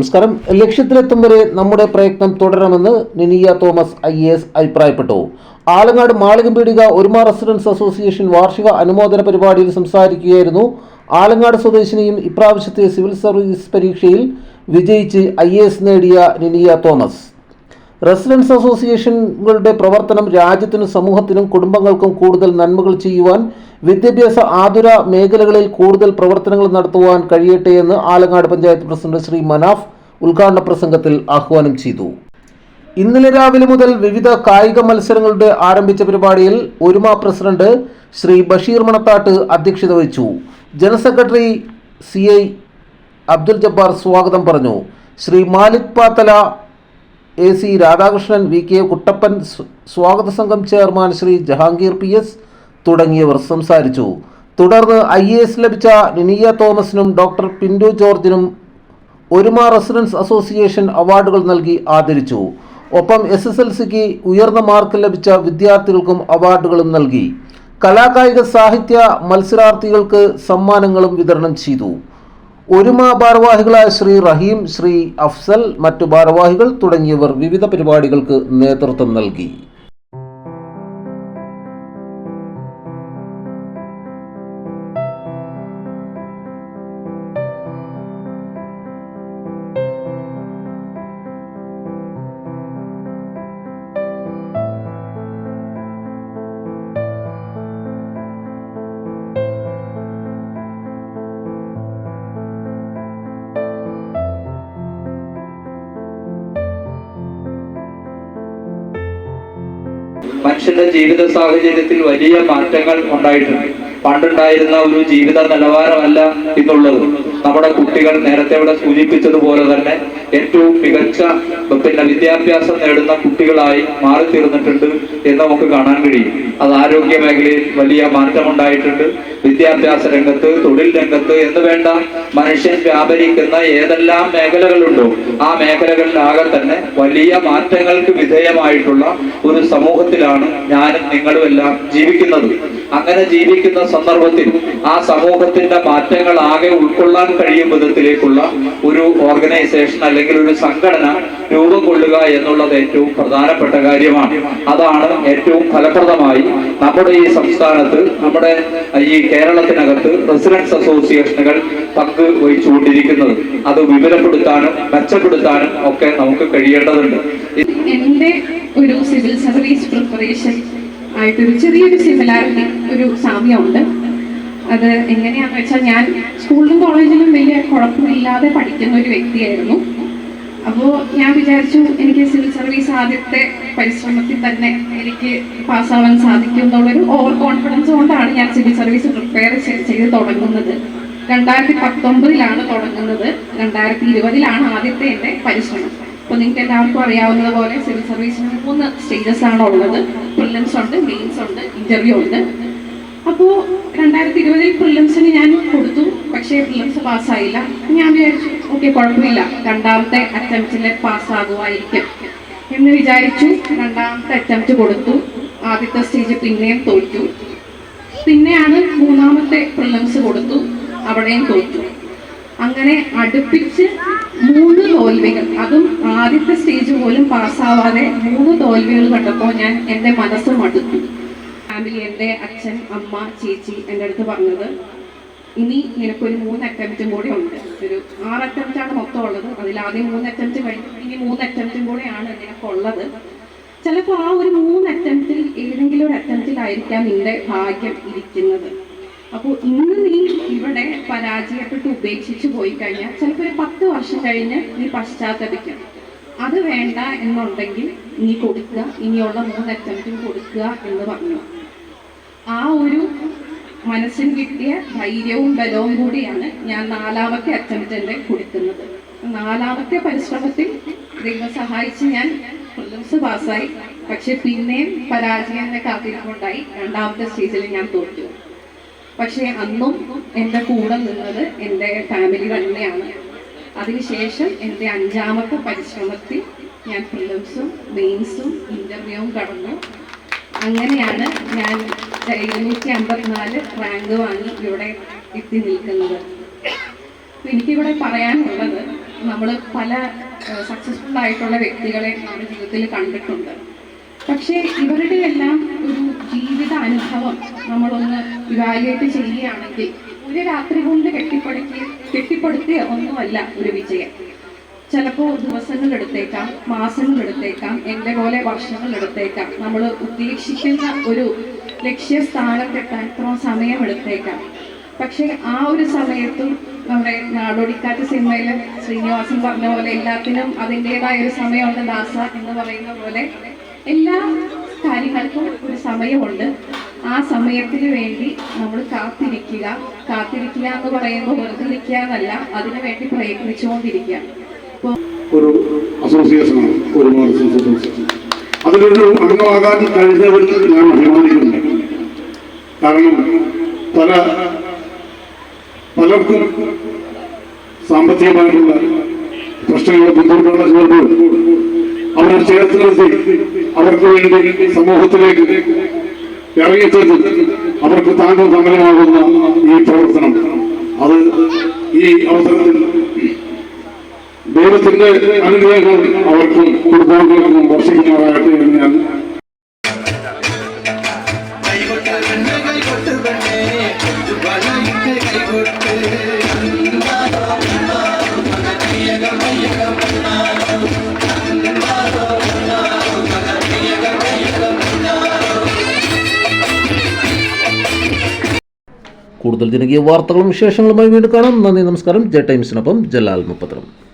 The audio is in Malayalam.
നമസ്കാരം. ലക്ഷ്യത്തിലെത്തും വരെ നമ്മുടെ പ്രയത്നം തുടരണമെന്ന് Ninia Thomas I A S അഭിപ്രായപ്പെട്ടു. ആലങ്ങാട് മാളികം പീടിക ഒരുമ റെസിഡൻസ് അസോസിയേഷൻ വാർഷിക അനുമോദന പരിപാടിയിൽ സംസാരിക്കുകയായിരുന്നു ആലങ്ങാട് സ്വദേശിനിയും ഇപ്രാവശ്യത്തെ സിവിൽ സർവീസ് പരീക്ഷയിൽ വിജയിച്ച് ഐ എ എസ് നേടിയ നിനിയ തോമസ്. റെസിഡൻസ് അസോസിയേഷനുകളുടെ പ്രവർത്തനം രാജ്യത്തിനും സമൂഹത്തിനും കുടുംബങ്ങൾക്കും കൂടുതൽ നന്മകൾ ചെയ്യുവാൻ വിദ്യാഭ്യാസ ആതുര മേഖലകളിൽ കൂടുതൽ പ്രവർത്തനങ്ങൾ നടത്തുവാൻ കഴിയട്ടെ എന്ന് ആലങ്ങാട് പഞ്ചായത്ത് പ്രസിഡന്റ് ശ്രീ മനാഫ് ഉദ്ഘാടന പ്രസംഗത്തിൽ ആഹ്വാനം ചെയ്തു. ഇന്നലെ രാവിലെ മുതൽ വിവിധ കായിക മത്സരങ്ങളുടെ ആരംഭിച്ച പരിപാടിയിൽ ഒരുമ പ്രസിഡന്റ് ശ്രീ ബഷീർ മണത്താട്ട് അധ്യക്ഷത വഹിച്ചു. General secretary C I Abdul Jabbar സ്വാഗതം പറഞ്ഞു. Shri Malik Pathala A C Radhakrishnan V K Kuttappan സ്വാഗത സംഘം chairman Shri Jahangir P S തുടങ്ങിയവർ സംസാരിച്ചു. തുടർന്ന് ഐ എ എസ് ലഭിച്ച നിനിയ തോമസിനും ഡോക്ടർ പിന്റു ജോർജിനും ഒരുമ റെസിഡൻസ് അസോസിയേഷൻ അവാർഡുകൾ നൽകി ആദരിച്ചു. ഒപ്പം എസ് എസ് എൽ സിക്ക് ഉയർന്ന മാർക്ക് ലഭിച്ച വിദ്യാർത്ഥികൾക്കും അവാർഡുകളും നൽകി. കലാകായിക സാഹിത്യ മത്സരാർത്ഥികൾക്ക് സമ്മാനങ്ങളും വിതരണം ചെയ്തു. ഒരുമ ഭാരവാഹികളായ ശ്രീ റഹീം ശ്രീ അഫ്സൽ മറ്റു ഭാരവാഹികൾ തുടങ്ങിയവർ വിവിധ പരിപാടികൾക്ക് നേതൃത്വം നൽകി. മനുഷ്യന്റെ ജീവിത സാഹചര്യത്തിൽ വലിയ മാറ്റങ്ങൾ ഉണ്ടായിട്ടുണ്ട്. പണ്ടുണ്ടായിരുന്ന ഒരു ജീവിത നിലവാരമല്ല ഇന്നുള്ളത്. നമ്മുടെ കുട്ടികൾ നേരത്തെ ഇവിടെ സൂചിപ്പിച്ചതുപോലെ തന്നെ ഏറ്റവും മികച്ച പിന്നെ വിദ്യാഭ്യാസം നേടുന്ന കുട്ടികളായി മാറി തീർന്നിട്ടുണ്ട് എന്ന് നമുക്ക് കാണാൻ കഴിയും. അത് ആരോഗ്യ മേഖലയിൽ വലിയ മാറ്റമുണ്ടായിട്ടുണ്ട്. വിദ്യാഭ്യാസ രംഗത്ത് തൊഴിൽ രംഗത്ത് എന്ന് വേണ്ട മനുഷ്യൻ വ്യാപരിക്കുന്ന ഏതെല്ലാം മേഖലകളുണ്ടോ ആ മേഖലകളിലാകെ തന്നെ വലിയ മാറ്റങ്ങൾക്ക് വിധേയമായിട്ടുള്ള ഒരു സമൂഹത്തിലാണ് ഞാനും നിങ്ങളും എല്ലാം ജീവിക്കുന്നത്. അങ്ങനെ ജീവിക്കുന്ന സന്ദർഭത്തിൽ ആ സമൂഹത്തിന്റെ മാറ്റങ്ങൾ ആകെ ഉൾക്കൊള്ളാൻ കഴിയും വിധത്തിലേക്കുള്ള ഒരു ഓർഗനൈസേഷൻ അല്ലെങ്കിൽ ഒരു സംഘടന രൂപം കൊള്ളുക എന്നുള്ളത് ഏറ്റവും പ്രധാനപ്പെട്ട കാര്യമാണ്. അതാണ് ഏറ്റവും ഫലപ്രദമായി നമ്മുടെ ഈ സംസ്ഥാനത്ത് നമ്മുടെ ഈ കേരളത്തിനകത്ത് റെസിഡൻസ് അസോസിയേഷനുകൾ പങ്ക് വഹിച്ചുകൊണ്ടിരിക്കുന്നത്. അത് വിപുലപ്പെടുത്താനും മെച്ചപ്പെടുത്താനും ഒക്കെ നമുക്ക് കഴിയേണ്ടതുണ്ട്. എന്റെ ഒരു സിവിൽ സർവീസ് പ്രിപ്പറേഷൻ ആയിട്ടൊരു ചെറിയൊരു സിമിലാരിറ്റി ഒരു സാമ്യമുണ്ട്. അത് എങ്ങനെയാന്ന് വെച്ചാൽ ഞാൻ സ്കൂളിലും കോളേജിലും വലിയ കുഴപ്പമില്ലാതെ പഠിക്കുന്ന ഒരു വ്യക്തിയായിരുന്നു. അപ്പോൾ ഞാൻ വിചാരിച്ചു എനിക്ക് സിവിൽ സർവീസ് ആദ്യത്തെ പരിശ്രമത്തിൽ തന്നെ എനിക്ക് പാസ്സാവാൻ സാധിക്കും എന്നുള്ളൊരു ഓവർ കോൺഫിഡൻസ് കൊണ്ടാണ് ഞാൻ സിവിൽ സർവീസ് പ്രിപ്പയർ ചെയ്ത് തുടങ്ങുന്നത്. രണ്ടായിരത്തി പത്തൊമ്പതിലാണ് തുടങ്ങുന്നത്. രണ്ടായിരത്തി ഇരുപതിലാണ് ആദ്യത്തെ എന്റെ പരിശ്രമം. അപ്പോൾ നിങ്ങൾക്ക് എല്ലാവർക്കും അറിയാവുന്നത് പോലെ സിവിൽ സർവീസിന് മൂന്ന് സ്റ്റേജസ് ആണ് ഉള്ളത് പ്രിലിംസ് ഉണ്ട് മെയിൻസ് ഉണ്ട് ഇന്റർവ്യൂ ഉണ്ട്. അപ്പോൾ രണ്ടായിരത്തി ഇരുപതിൽ പ്രിലിംസിന് ഞാൻ കൊടുത്തു പക്ഷേ പ്രിലിംസ് പാസ്സായില്ല. ഞാൻ വിചാരിച്ചു ഓക്കെ കുഴപ്പമില്ല. രണ്ടാമത്തെ അറ്റംപ്റ്റിൽ പാസ്സാകുമായിരിക്കും. എന്ന് വിചാരിച്ചു രണ്ടാമത്തെ അറ്റംപ്റ്റ് കൊടുത്തു. ആദ്യത്തെ സ്റ്റേജ് പിന്നെയും തോറ്റു. പിന്നെയാണ് മൂന്നാമത്തെ പ്രിലിംസ് കൊടുത്തു അവിടെയും തോറ്റു. അങ്ങനെ അടുപ്പിച്ച് മൂന്ന് തോൽവികൾ അതും ആദ്യത്തെ സ്റ്റേജ് പോലും പാസ്സാവാതെ മൂന്ന് തോൽവികൾ കണ്ടപ്പോൾ ഞാൻ എന്റെ മനസ്സ് മടുത്തു. ഫാമിലി എന്റെ അച്ഛൻ അമ്മ ചേച്ചി എന്റെ അടുത്ത് പറഞ്ഞത് ഇനി നിനക്കൊരു മൂന്ന് അറ്റംപ്റ്റും കൂടെ ഉണ്ട്. ഒരു ആറ് അറ്റംപ്റ്റാണ് മൊത്തം ഉള്ളത്. അതിൽ ആദ്യം മൂന്ന് അറ്റംപ്റ്റ് കഴിഞ്ഞു. ഇനി മൂന്ന് അറ്റംപ്റ്റും കൂടെയാണ് നിനക്കുള്ളത് ചിലപ്പോൾ ആ ഒരു മൂന്ന് അറ്റംപ്റ്റിൽ ഏതെങ്കിലും ഒരു അറ്റംപ്റ്റിലായിരിക്കാം നിന്റെ ഭാഗ്യം ഇരിക്കുന്നത്. അപ്പോൾ ഇന്ന് നീ ഇവിടെ പരാജയപ്പെട്ട് ഉപേക്ഷിച്ച് പോയി കഴിഞ്ഞാൽ ചിലപ്പോൾ ഒരു പത്ത് വർഷം കഴിഞ്ഞ് നീ പശ്ചാത്തപിക്കും. അത് വേണ്ട എന്നുണ്ടെങ്കിൽ നീ കൊടുക്കുക. ഇനിയുള്ള മൂന്ന് അറ്റംപ്റ്റും കൊടുക്കുക എന്ന് പറഞ്ഞു. മനസ്സിന് കിട്ടിയ ധൈര്യവും ബലവും കൂടിയാണ് ഞാൻ നാലാമത്തെ അറ്റംപ്റ്റ് കൊടുക്കുന്നത്. നാലാമത്തെ പരിശ്രമത്തിൽ ദൈവം സഹായിച്ച് ഞാൻ പ്രിലിംസ് പാസ്സായി. പക്ഷെ പിന്നെയും പരാജയം എന്നെ കാത്തിരിപ്പുണ്ടായി. രണ്ടാമത്തെ സ്റ്റേജിൽ ഞാൻ തോറ്റു. പക്ഷേ അന്നും എന്റെ കൂടെ നിന്നത് എന്റെ ഫാമിലി തന്നെയാണ്. അതിനുശേഷം എന്റെ അഞ്ചാമത്തെ പരിശ്രമത്തിൽ ഞാൻ പ്രിലിംസും മെയിൻസും ഇന്റർവ്യൂവും കടന്നു. അങ്ങനെയാണ് ഞാൻ ഇരുന്നൂറ്റി അമ്പത്തിനാല് റാങ്ക് വാങ്ങി ഇവിടെ എത്തി നിൽക്കുന്നത്. എനിക്കിവിടെ പറയാനുള്ളത് നമ്മൾ പല സക്സസ്ഫുൾ ആയിട്ടുള്ള വ്യക്തികളെ നമ്മുടെ ജീവിതത്തിൽ കണ്ടിട്ടുണ്ട്. പക്ഷേ ഇവരുടെ എല്ലാം ഒരു ജീവിത അനുഭവം നമ്മളൊന്ന് ഇവാലുവേറ്റ് ചെയ്യുകയാണെങ്കിൽ ഒരു രാത്രി കൊണ്ട് കെട്ടിപ്പടുക്കി കെട്ടിപ്പടുത്തിയ ഒന്നുമല്ല ഒരു വിജയം. ചിലപ്പോൾ ദിവസങ്ങൾ എടുത്തേക്കാം എന്റെ പോലെ വർഷങ്ങൾ എടുത്തേക്കാം നമ്മൾ ഉദ്ദേശിക്കുന്ന ഒരു ലക്ഷ്യസ്ഥാനത്തെത്താൻ ഇത്രയും സമയമെടുത്തേക്കാം. പക്ഷെ ആ ഒരു സമയത്തും നമ്മുടെ നാടോടിക്കാറ്റ് സിനിമയിൽ ശ്രീനിവാസൻ പറഞ്ഞ പോലെ എല്ലാത്തിനും അതിന്റെതായ ഒരു സമയമുണ്ട് ദാസ എന്ന് പറയുന്ന പോലെ. എല്ലാ കാര്യങ്ങൾക്കും ഒരു സമയമുണ്ട്. ആ സമയത്തിന് വേണ്ടി നമ്മൾ കാത്തിരിക്കുക. കാത്തിരിക്കുക എന്ന് പറയുമ്പോൾ വെറുതെ ഇരിക്കുക എന്നല്ല അതിനു വേണ്ടി പ്രയത്നിച്ചുകൊണ്ടിരിക്കുക. ഒരു അതിലൊരു അംഗമാകാൻ കഴിഞ്ഞവരിൽ ഞാൻ അഭിമാനിക്കുന്നു. കാരണം പല പലർക്കും സാമ്പത്തികമായിട്ടുള്ള പ്രശ്നങ്ങളെ ബുദ്ധിമുട്ടുള്ള ചിലപ്പോൾ അവർ ചേർത്ത് നിർത്തി അവർക്ക് വേണ്ടി സമൂഹത്തിലേക്ക് ഇറങ്ങിച്ചെന്ന് അവർക്ക് താങ്കൾ തങ്ങലമാകുന്ന ഈ പ്രവർത്തനം. അത് ഈ അവസരത്തിൽ ദൈവത്തിന്റെ അനുഗ്രഹങ്ങൾ അവർക്കും കുടുംബാംഗങ്ങൾക്കും വർഷിക്കുന്നവരാകട്ടെ എന്ന് ഞാൻ കൂടുതൽ ജനകീയ വാർത്തകളും വിശേഷങ്ങളുമായി വീണ്ടും കാണാം. നന്ദി നമസ്കാരം. ജെ ടൈംസിനൊപ്പം ജലാൽ മുപ്പത്രം